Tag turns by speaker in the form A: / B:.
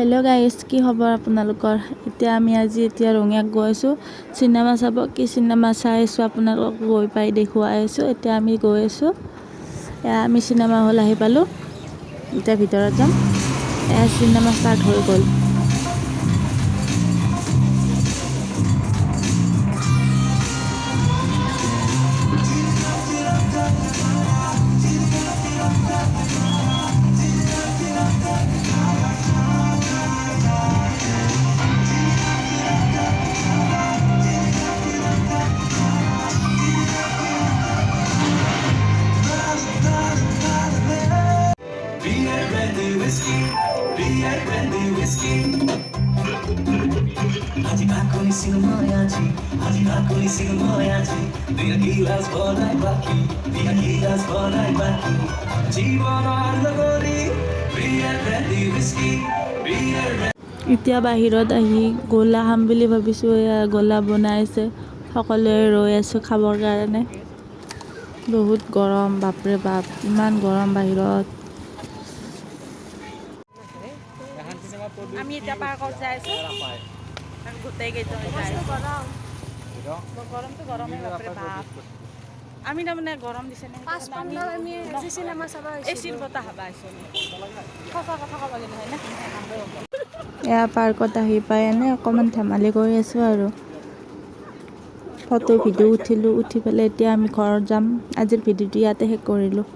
A: Hello' guys কি খবৰ আপোনালোকৰ? এতিয়া আমি আজি এতিয়া ৰঙিয়াক গৈ আছোঁ। চিনেমা চাব। কি চিনেমা চাই আছোঁ আপোনালোকক গৈ পাই দেখুৱাই আছোঁ। এতিয়া আমি গৈ আছোঁ। এয়া আমি চিনেমা হল আহি পালোঁ। এতিয়া ভিতৰত যাম। এয়া চিনেমা ষ্টাৰ্ট হৈ গ'ল।
B: whiskey, beer, brandy, whiskey. Hadimakoni singamoyaji, hadimakoni singamoyaji. Dia gilas bonai baki, dia gilas bonai baki. Jiwa no arlagori, beer, brandy, whiskey, beer, brandy.
A: এতিয়া বাহিৰত আহি গলা খাম বুলি ভাবিছোঁ এয়া গলা বনাইছে সকলোৱে ৰৈ আছোঁ খাবৰ কাৰণে বহুত গৰম বাপৰে বাপ ইমান গৰম বাহিৰত
C: আমি এতিয়া পাৰ্কত যাই আছোঁ। আৰু গোটেই কেইজন যাই গৰমটো গৰমেই বাপৰে বাপ। আমি তাৰমানে গৰম দিছে নে?
D: পাঁচ পোন্ধৰ আমি
C: এচিৰ বতাহ খাবা আহিছোঁ সঁচা কথা ক'ব গ'লে হয় না?
A: এয়া পাৰ্কত আহি পাই এনে অকণমান ধেমালি কৰি আছোঁ আৰু। ফটো ভিডিঅ' উঠিলোঁ উঠি পেলাই এতিয়া আমি ঘৰত যাম। আজিৰ ভিডিঅ'টো ইয়াতে শেষ কৰিলোঁ।